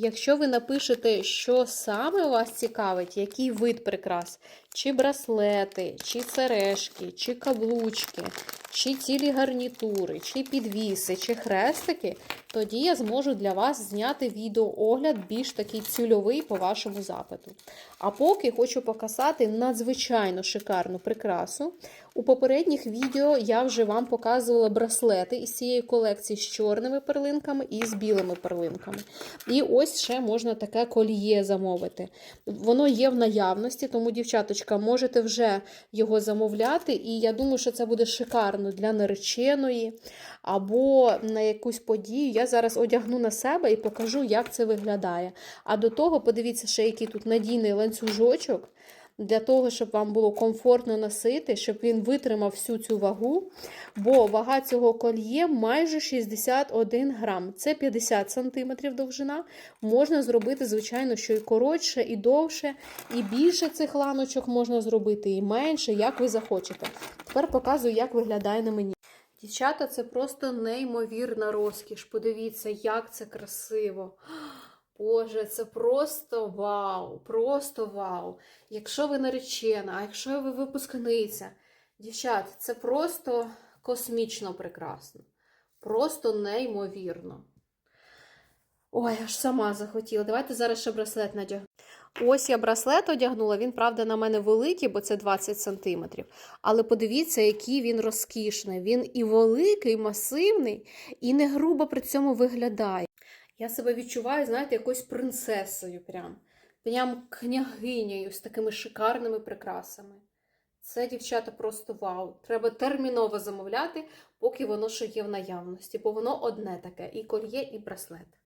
Якщо ви напишете, що саме вас цікавить, який вид прикрас, чи браслети, чи сережки, чи каблучки, чи цілі гарнітури, чи підвіси, чи хрестики, тоді я зможу для вас зняти відеоогляд більш такий цільовий по вашому запиту. А поки хочу показати надзвичайно шикарну прикрасу. У попередніх відео я вже вам показувала браслети із цієї колекції з чорними перлинками і з білими перлинками. І ось ще можна таке коліє замовити. Воно є в наявності, тому, дівчаточка, можете вже його замовляти. І я думаю, що це буде шикарно для нареченої або на якусь подію. Я зараз одягну на себе і покажу, як це виглядає. А до того, подивіться, ще який тут надійний ланцюжочок. Для того, щоб вам було комфортно носити, щоб він витримав всю цю вагу. Бо вага цього кольє майже 61 грам. Це 50 см довжина. Можна зробити, звичайно, що і коротше, і довше, і більше цих ланочок можна зробити, і менше, як ви захочете. Тепер показую, як виглядає на мені. Дівчата, це просто неймовірна розкіш. Подивіться, як це красиво. Боже, це просто вау! Просто вау! Якщо ви наречена, а якщо ви випускниця, дівчат, це просто космічно прекрасно. Просто неймовірно. Ой, аж сама захотіла. Давайте зараз ще браслет надягну. Ось я браслет одягнула. Він, правда, на мене великий, бо це 20 см. Але подивіться, який він розкішний. Він і великий, і масивний, і не грубо при цьому виглядає. Я себе відчуваю, знаєте, якоюсь принцесою. Прям прям княгинею з такими шикарними прикрасами. Це, дівчата, просто вау. Треба терміново замовляти, поки воно ще є в наявності, бо воно одне таке: і кольє, і браслет.